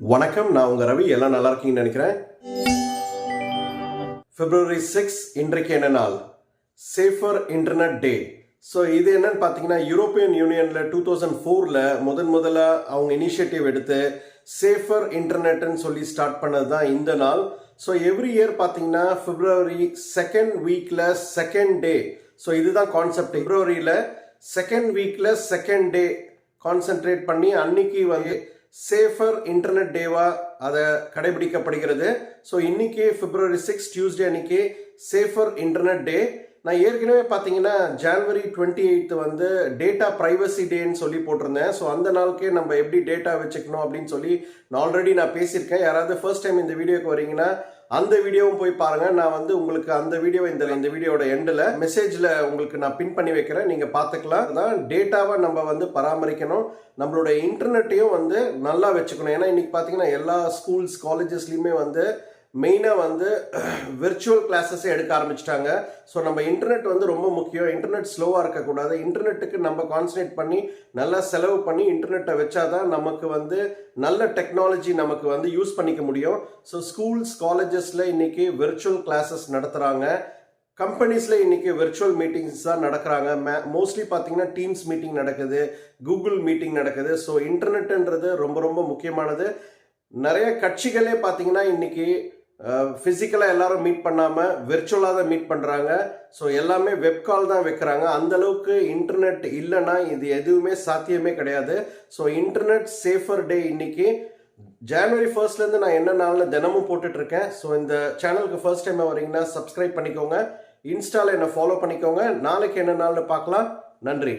வணக்கம் நான் உங்க ரவி. எல்லாம் நல்லா இருக்கீங்கன்னு நினைக்கிறேன். பிப்ரவரி சிக்ஸ் இன்றைக்கு என்ன நாள்? சேஃபர் இன்டர்நெட் டே ஸோ இது என்னன்னு பார்த்தீங்கன்னா யூரோப்பியன் யூனியனில் டூ தௌசண்ட் ஃபோரில் முதன் முதல்ல அவங்க இனிஷியேட்டிவ் எடுத்து சேஃபர் இன்டர்நெட்னு சொல்லி ஸ்டார்ட் பண்ணது தான் இந்த நாள். ஸோ எவ்ரி இயர் பார்த்தீங்கன்னா பிப்ரவரி செகண்ட் வீக்கில் செகண்ட் டே ஸோ இதுதான் கான்செப்ட் பிப்ரவரியில் செகண்ட் வீக்கில் செகண்ட் டே கான்சென்ட்ரேட் பண்ணி அன்னைக்கு வந்து சேஃபர் இன்டர்நெட் டேவாக அதை கடைபிடிக்கப்படுகிறது. ஸோ இன்றைக்கி பிப்ரவரி சிக்ஸ் டியூஸ்டே அன்றைக்கி சேஃபர் இன்டர்நெட் டே நான் ஏற்கனவே பார்த்தீங்கன்னா ஜான்வரி டுவெண்ட்டி எயித்து வந்து டேட்டா ப்ரைவசி டேன்னு சொல்லி போட்டிருந்தேன். ஸோ அந்த நாளுக்கே நம்ம எப்படி டேட்டா வச்சுக்கணும் அப்படின்னு சொல்லி நான் ஆல்ரெடி நான் பேசியிருக்கேன். யாராவது ஃபர்ஸ்ட் டைம் இந்த வீடியோக்கு வரீங்கன்னா அந்த வீடியோவும் போய் பாருங்க. நான் வந்து உங்களுக்கு அந்த வீடியோ இந்த இந்த வீடியோட எண்டில் மெசேஜில் உங்களுக்கு நான் பின் பண்ணி வைக்கிறேன். நீங்கள் பார்த்துக்கலாம் அதான் டேட்டாவை நம்ம வந்து பராமரிக்கணும். நம்மளோட இன்டர்நெட்டையும் வந்து நல்லா வச்சுக்கணும். ஏன்னா இன்னைக்கு பார்த்தீங்கன்னா எல்லா ஸ்கூல்ஸ் காலேஜஸ்லையுமே வந்து மெயினாக வந்து விர்ச்சுவல் கிளாஸஸே எடுக்க ஆரம்பிச்சிட்டாங்க. ஸோ நம்ம இன்டர்நெட் வந்து ரொம்ப முக்கியம். இன்டர்நெட் ஸ்லோவாக இருக்கக்கூடாது. இன்டர்நெட்டுக்கு நம்ம கான்சன்ட்ரேட் பண்ணி நல்லா செலவு பண்ணி இன்டர்நெட்டை வச்சாதான் நமக்கு வந்து நல்ல டெக்னாலஜி நமக்கு வந்து யூஸ் பண்ணிக்க முடியும். ஸோ ஸ்கூல்ஸ் காலேஜஸில் இன்றைக்கி விர்ச்சுவல் கிளாஸஸ் நடத்துகிறாங்க கம்பெனிஸில் இன்றைக்கி விர்ச்சுவல் மீட்டிங்ஸ் தான் நடக்கிறாங்க. மே மோஸ்ட்லி பார்த்தீங்கன்னா டீம்ஸ் மீட்டிங் நடக்குது. கூகுள் மீட்டிங் நடக்குது. ஸோ இன்டர்நெட்டுன்றது ரொம்ப ரொம்ப முக்கியமானது. நிறைய கட்சிகளே பார்த்தீங்கன்னா இன்றைக்கி ஃபிசிக்கலாக எல்லாரும் மீட் பண்ணாமல் விர்ச்சுவலாக தான் மீட் பண்ணுறாங்க ஸோ எல்லாமே வெப் கால் தான் வைக்கிறாங்க. அந்தளவுக்கு இன்டர்நெட் இல்லைன்னா இது எதுவுமே சாத்தியமே கிடையாது. ஸோ இன்டர்நெட் சேஃபர் டே இன்னைக்கு. ஜனவரி ஃபர்ஸ்ட்லேருந்து நான் என்ன நாளில் தினமும் போட்டுட்ருக்கேன். ஸோ இந்த சேனலுக்கு ஃபர்ஸ்ட் டைம் வரீங்கன்னா சப்ஸ்கிரைப் பண்ணிக்கோங்க. இன்ஸ்டாவில் என்னை ஃபாலோ பண்ணிக்கோங்க. நாளைக்கு என்ன நாள்னு பார்க்கலாம். நன்றி.